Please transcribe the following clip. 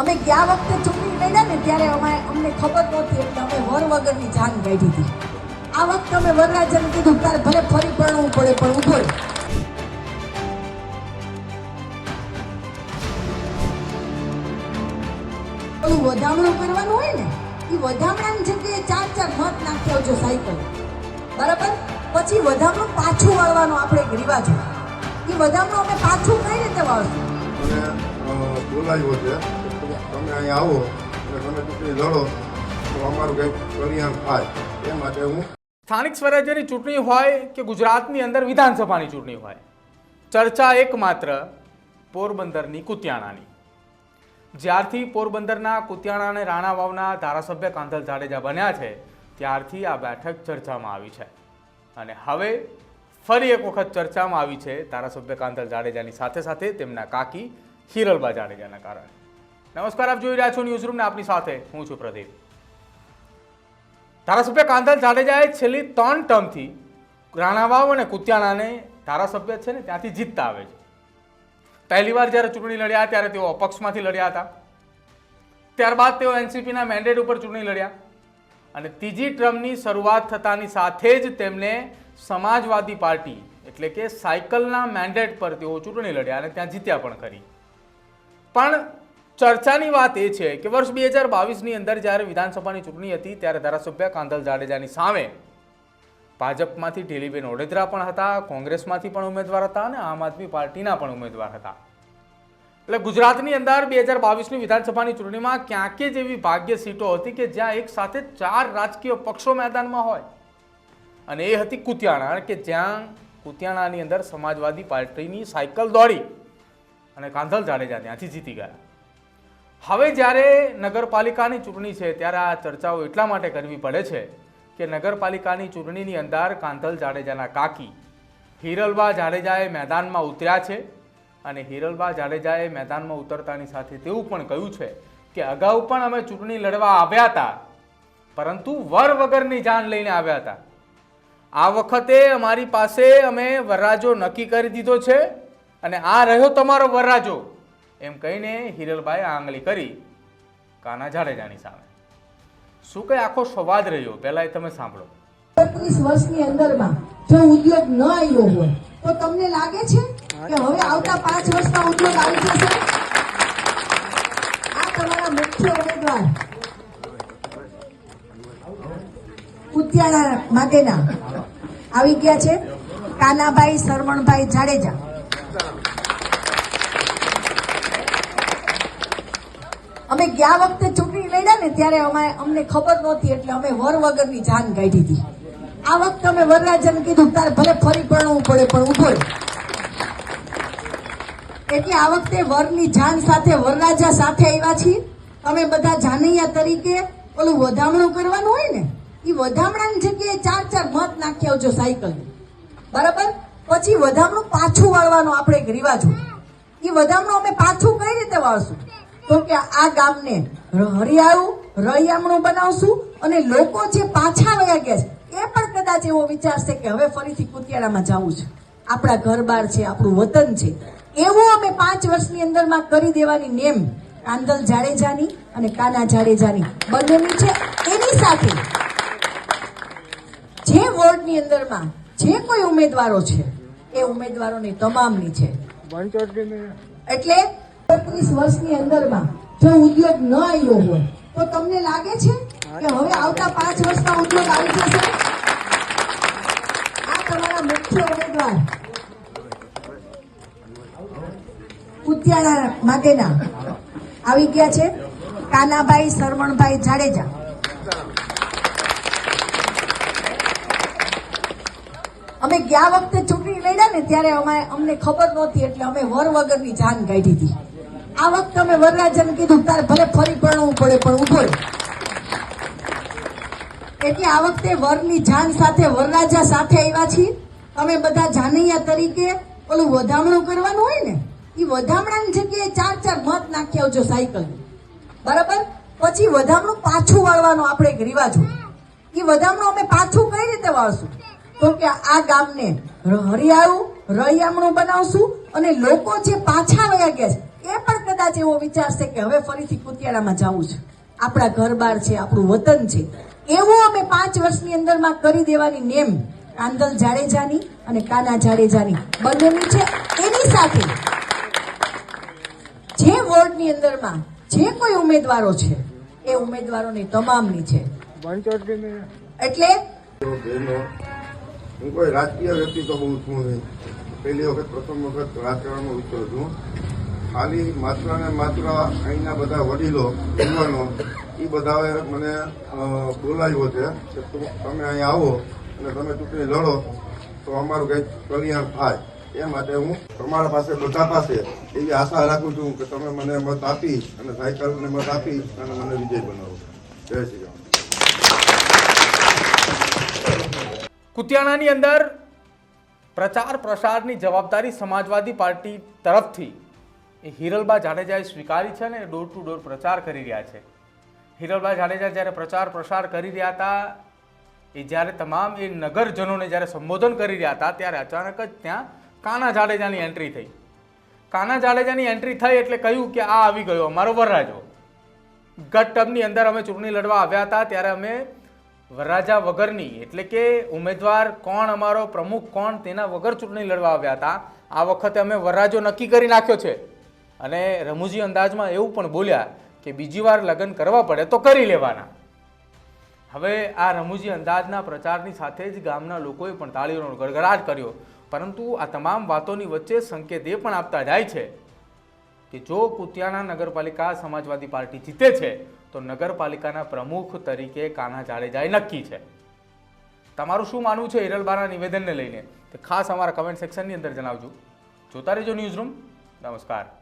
અમે ગયા વખતે ચૂંટણી લડ્યા ને ત્યારે અમે અમને ખબર નહોતી એટલે અમે વર વગરની જાન કાઢી હતી. આ વખતે અમે વરરાજન કીધું તારે ભલે ફરી પરણવું પડે, પણ ઊભો વધામણું કરવાનું હોય ને એ વધામણાની જગ્યાએ ચાર ચાર મત નાખી આવજો સાયકલ. બરાબર? પછી વધામણું પાછું વાળવાનું આપણે એક રિવાજ હોય. એ વધામણું અમે પાછું કઈ રીતે વાળશું? બોલાવ્યો છે તમે અહીંયા આવો અને તમે ચૂંટણી લડો, તો અમારું કંઈક કલ્યાણ થાય. એ માટે હું સ્થાનિક સ્વરાજ્યની ચૂંટણી હોય કે ગુજરાતની અંદર વિધાનસભાની ચૂંટણી હોય, ચર્ચા એકમાત્ર પોરબંદરની કુતિયાણાની. જ્યારથી પોરબંદરના કુતિયાણા અને રાણા વાવના ધારાસભ્ય કાંધલ જાડેજા બન્યા છે, ત્યારથી આ બેઠક ચર્ચામાં આવી છે. અને હવે ફરી એક વખત ચર્ચામાં આવી છે ધારાસભ્ય કાંધલ જાડેજાની સાથે સાથે તેમના કાકી હિરલબા જાડેજાના કારણે. નમસ્કાર, આપ જોઈ રહ્યા છો ન્યૂઝ રૂમને આપની સાથે હું છું પ્રદીપ. ધારાસભ્ય કાંધલ જાડેજાએ છેલ્લી ત્રણ ટર્મથી રાણાવાવ અને કુતિયાણાને ધારાસભ્ય છે ને ત્યાંથી જીતતા આવે છે. પહેલી વાર જ્યારે ચૂંટણી લડ્યા ત્યારે તેઓ અપક્ષમાંથી લડ્યા હતા. ત્યારબાદ તેઓ એનસીપીના મેન્ડેટ ઉપર ચૂંટણી લડ્યા. અને ત્રીજી ટર્મની શરૂઆત થતાની સાથે જ તેમને સમાજવાદી પાર્ટી એટલે કે સાયકલના મેન્ડેટ પર તેઓ ચૂંટણી લડ્યા અને ત્યાં જીત્યા પણ ખરી. પણ ચર્ચાની વાત એ છે કે વર્ષ બે હજાર બાવીસની અંદર જ્યારે વિધાનસભાની ચૂંટણી હતી ત્યારે ધારાસભ્ય કાંધલ જાડેજાની સામે ભાજપમાંથી ઢીલીબેન ઓડેદરા પણ હતા, કોંગ્રેસમાંથી પણ ઉમેદવાર હતા અને આમ આદમી પાર્ટીના પણ ઉમેદવાર હતા. એટલે ગુજરાતની અંદર બે હજાર બાવીસની વિધાનસભાની ચૂંટણીમાં ક્યાંકે જ એવી ભાગ્ય સીટો હતી કે જ્યાં એક સાથે ચાર રાજકીય પક્ષો મેદાનમાં હોય. અને એ હતી કુતિયાણા કે જ્યાં કુતિયાણાની અંદર સમાજવાદી પાર્ટીની સાયકલ દોડી અને કાંધલ જાડેજા ત્યાંથી જીતી ગયા. હવે જ્યારે નગરપાલિકાની ચૂંટણી છે, ત્યારે આ ચર્ચાઓ એટલા માટે કરવી પડે છે કે નગરપાલિકાની ચૂંટણીની અંદર કાંધલ જાડેજાના કાકી હિરલબા જાડેજાએ મેદાનમાં ઉતર્યા છે અને હિરલબા જાડેજાએ મેદાનમાં ઉતરતાની સાથે તેવું પણ કહ્યું છે કે અગાઉ પણ અમે ચૂંટણી લડવા આવ્યા હતા, પરંતુ વર વગરની જાન લઈને આવ્યા હતા. આ વખતે અમારી પાસે અમે વરરાજો નક્કી કરી દીધો છે અને આ રહ્યો તમારો વરરાજો. એમ કહીને હિરલબાએ આંગળી કરી કાના જાડેજાની સામે. શું કઈ આખો સંવાદ રહ્યો? પહેલા એ તમે સાંભળો. એકવીસ વર્ષની અંદરમાં જો ઉદ્યોગ ન આવ્યો હોય, તો તમને લાગે છે કે હવે આવતા પાંચ વર્ષમાં ઉદ્યોગ આવી જશે? આ તમારા મુખ્ય ઉમેદવાર કુતિયાણા માટેના આવી ગયા છે કાનાભાઈ સરવણભાઈ જાડેજા. અમે ગયા વખતે ચૂંટણી લડ્યા ને ત્યારે અમે અમને ખબર નહોતી, એટલે અમે વર વગરની જાન કાઢી હતી. આ વખતે અમે વરરાજન કીધું, તારે ભલે ફરી પરણવું પડે, પણ ઊભો. એટલે આ વખતે વરની જાન સાથે, વરરાજા સાથે આવ્યા છીએ. અમે બધા જાનૈયા તરીકે ઓલું વધામણું કરવાનું હોય ને એ વધામણાની જગ્યાએ ચાર ચાર મત નાખી આવજો સાયકલ. બરાબર? પછી વધામણું પાછું વાળવાનું આપણે એક રિવાજ હોય. એ વધામણું અમે પાછું કઈ રીતે વાળશું? તો કે આ ગામને હરિયાળું રળિયામણું બનાવશું અને લોકો જે પાછા વયા ગયા છે એ પણ કદાચ એવો વિચારશે કે હવે ફરીથી કુતિયાળામાં જવું છે. આપણા ઘર બાર છે આપણું વતન છે. એવું અમે પાંચ વર્ષની અંદરમાં કરી દેવાની નેમ કાંદલ જાડેજાની અને કાના જાડેજાની બંનેની છે. એની સાથે જે વોર્ડની અંદરમાં જે કોઈ ઉમેદવારો છે એ ઉમેદવારોની તમામની છે. એટલે એકવીસ વર્ષની અંદરમાં જો ઉદ્યોગ ન આવ્યો હોય, તો તમને લાગે છે કે હવે આવતા પાંચ વર્ષમાં ઉદ્યોગ આવી જશે? આ તમારા મુખ્ય ઉમેદવાર કુતિયાણા માટેના આવી ગયા છે કાનાભાઈ સરવણભાઈ જાડેજા. અમે ગયા વખતે ચૂંટણી લડ્યા ને ત્યારે અમે અમને ખબર નહોતી, એટલે અમે વર વગરની જાન કાઢી હતી. આ વખતે અમે વરરાજન કીધું તારે ભલે ફરી પરણવું પડે, પણ ઊભો એટલે આ વખતે વરની જાન સાથે, વરરાજા સાથે આવ્યા છીએ. અમે બધા જાનૈયા તરીકે ઓલું વધામણું કરવાનું હોય ને એ વધામણાની જગ્યાએ ચાર ચાર મત નાખી આવજો સાયકલ બરાબર? પછી વધામણું પાછું વાળવાનું આપણે એક રિવાજ હોય. એ વધામણું અમે પાછું કઈ રીતે વાળશું? તો કે આ ગામને હરિયાળું રળિયામણું બનાવશું અને લોકો જે પાછા વયા ગયા છે, એ કદાચ એવો વિચારશે કે હવે ફરીથી કુતિયાળામાં જવું છે. આપણા ઘર બાર છે આપણું વતન છે. એવું અમે પાંચ વર્ષની અંદરમાં કરી દેવાની નેમ કાંદલ જાડેજાની અને કાના જાડેજાની બંનેની છે. એની સાથે જે વોર્ડની અંદરમાં જે કોઈ ઉમેદવારો છે એ ઉમેદવારોની તમામની છે. એટલે હું કોઈ રાજકીય વ્યક્તિ તો બહુ છું નહીં. પહેલી વખત પ્રથમ વખત રાજકારણમાં ઉતરું છું. ખાલી માત્ર ને માત્ર અહીંના બધા વડીલો, યુવાનો એ બધાએ મને બોલાવ્યો છે કે તમે અહીં આવો અને તમે ચૂંટણી લડો, તો અમારું કંઈક કલ્યાણ થાય. એ માટે હું તમારા પાસે, બધા પાસે એવી આશા રાખું છું કે તમે મને મત આપી અને સાયકલને મત આપી અને મને વિજય બનાવો. જય શ્રી રામ. કુતિયાણાની અંદર પ્રચાર પ્રસારની જવાબદારી સમાજવાદી પાર્ટી તરફથી એ હિરલબા જાડેજાએ સ્વીકારી છે ને ડોર ટુ ડોર પ્રચાર કરી રહ્યા છે. હિરલબા જાડેજા જ્યારે પ્રચાર પ્રસાર કરી રહ્યા હતા, એ જ્યારે તમામ એ નગરજનોને જ્યારે સંબોધન કરી રહ્યા હતા, ત્યારે અચાનક જ ત્યાં કાના જાડેજાની એન્ટ્રી થઈ. કાના જાડેજાની એન્ટ્રી થઈ એટલે કહ્યું કે આ આવી ગયો, અમારો વરરાજો. ગત ટર્મની અંદર અમે ચૂંટણી લડવા આવ્યા હતા, ત્યારે અમે વરરાજા વગરની, એટલે કે ઉમેદવાર કોણ, અમારો પ્રમુખ કોણ, તેના વગર ચૂંટણી લડવા આવ્યા હતા. આ વખતે અમે વરરાજો નક્કી કરી નાખ્યો છે. અને રમૂજી અંદાજમાં એવું પણ બોલ્યા કે બીજી વાર લગ્ન કરવા પડે તો કરી લેવાના. હવે આ રમૂજી અંદાજના પ્રચારની સાથે જ ગામના લોકોએ પણ તાળીઓનો ગડગડાટ કર્યો. પરંતુ આ તમામ વાતોની વચ્ચે સંકેત એ પણ આપતા જાય છે કે જો કુતિયાણા નગરપાલિકા સમાજવાદી પાર્ટી જીતે છે, તો નગરપાલિકાના પ્રમુખ તરીકે કાના જાડેજાએ નક્કી છે. તમારું શું માનવું છે હિરલબાના નિવેદનને લઈને? તો ખાસ અમારા કમેન્ટ સેક્શનની અંદર જણાવજો. જોતા રહેજો ન્યૂઝ રૂમ નમસ્કાર.